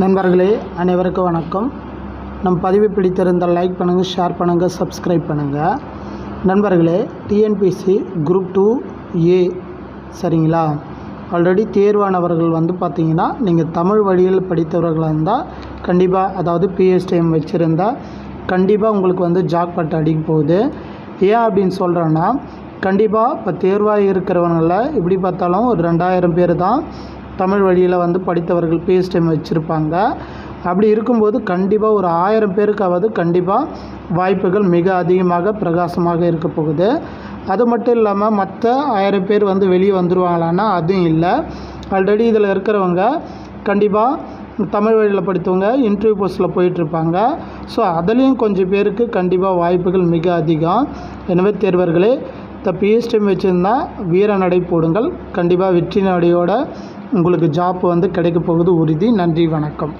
நண்பர்களே அனைவருக்கும் வணக்கம். நம் பதிவு பிடித்திருந்தால் லைக் பண்ணுங்கள் ஷேர் பண்ணுங்கள் சப்ஸ்கிரைப் பண்ணுங்கள் நண்பர்களே டிஎன்பிசி குரூப் டூ ஏ சரிங்களா? ஆல்ரெடி தேர்வானவர்கள் வந்து பார்த்தீங்கன்னா நீங்கள் தமிழ் வழியில் படித்தவர்களாக இருந்தால் கண்டிப்பாக அதாவது பிஎஸ்டிஎம் வச்சுருந்தால் கண்டிப்பாக உங்களுக்கு வந்து ஜாக்பாட் அடிக்க போகுது. ஏன் அப்படின்னு சொல்கிறேன்னா கண்டிப்பாக இப்போ தேர்வாக இருக்கிறவங்களில் எப்படி பார்த்தாலும் ஒரு ரெண்டாயிரம் பேர் தான் தமிழ் வழியில் வந்து படித்தவர்கள் பிஎஸ்டிஎம் வச்சுருப்பாங்க. அப்படி இருக்கும்போது கண்டிப்பாக ஒரு ஆயிரம் பேருக்காவது கண்டிப்பாக வாய்ப்புகள் மிக அதிகமாக பிரகாசமாக இருக்க போகுது. அது மட்டும் இல்லாமல் மற்ற ஆயிரம் பேர் வந்து வெளியே வந்துடுவாங்களான்னா அதுவும் இல்லை. ஆல்ரெடி இதில் இருக்கிறவங்க கண்டிப்பாக தமிழ் வழியில் படித்தவங்க இன்டர்வியூ போஸ்ட்டில் போயிட்டுருப்பாங்க. ஸோ அதுலேயும் கொஞ்சம் பேருக்கு கண்டிப்பாக வாய்ப்புகள் மிக அதிகம். எனவே தேர்வர்களே இந்த பிஎஸ்டிஎம் வச்சுருந்தா வீர நடை போடுங்கள். கண்டிப்பாக வெற்றி நடையோட உங்களுக்கு ஜாப் வந்து கிடைக்க போகுது உறுதி. நன்றி வணக்கம்.